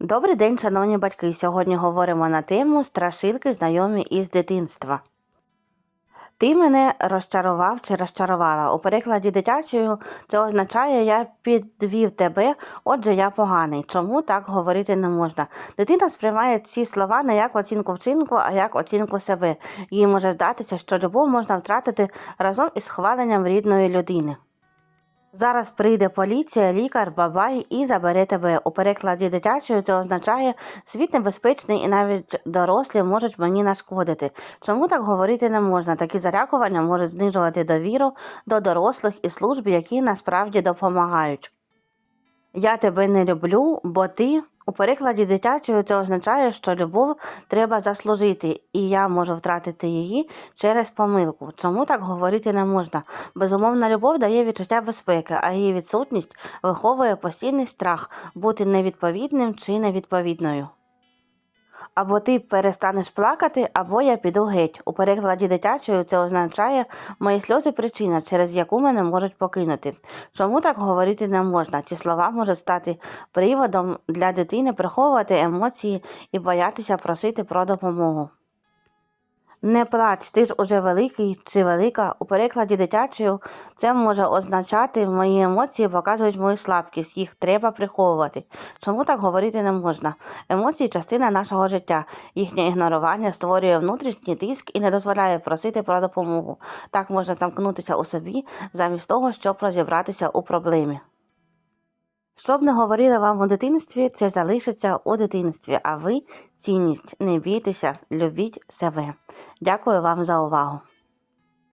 Добрий день, шановні батьки. Сьогодні говоримо на тему страшилки, знайомі із дитинства. Ти мене розчарував чи розчарувала. У перекладі дитячою це означає я підвів тебе, отже, я поганий. Чому так говорити не можна? Дитина сприймає ці слова не як оцінку вчинку, а як оцінку себе. Їй може здатися, що любов можна втратити разом із хваленням рідної людини. Зараз прийде поліція, лікар, бабай і забере тебе. У перекладі дитячої це означає світ небезпечний і навіть дорослі можуть мені нашкодити. Чому так говорити не можна? Такі залякування можуть знижувати довіру до дорослих і служб, які насправді допомагають. Я тебе не люблю, бо ти у перекладі дитячої це означає, що любов треба заслужити, і я можу втратити її через помилку. Чому так говорити не можна? Безумовна любов дає відчуття безпеки, а її відсутність виховує постійний страх бути невідповідним чи невідповідною. Або ти перестанеш плакати, або я піду геть. У перекладі дитячої це означає мої сльози причина, через яку мене можуть покинути. Чому так говорити не можна? Ці слова можуть стати приводом для дитини приховувати емоції і боятися просити про допомогу. Не плач, ти ж уже великий чи велика. У перекладі дитячою це може означати мої емоції показують мою слабкість, їх треба приховувати. Чому так говорити не можна? Емоції частина нашого життя. Їхнє ігнорування створює внутрішній тиск і не дозволяє просити про допомогу. Так можна замкнутися у собі, замість того, щоб розібратися у проблемі. Що б не говорили вам у дитинстві, це залишиться у дитинстві, а ви цінність. Не бійтеся, любіть себе. Дякую вам за увагу.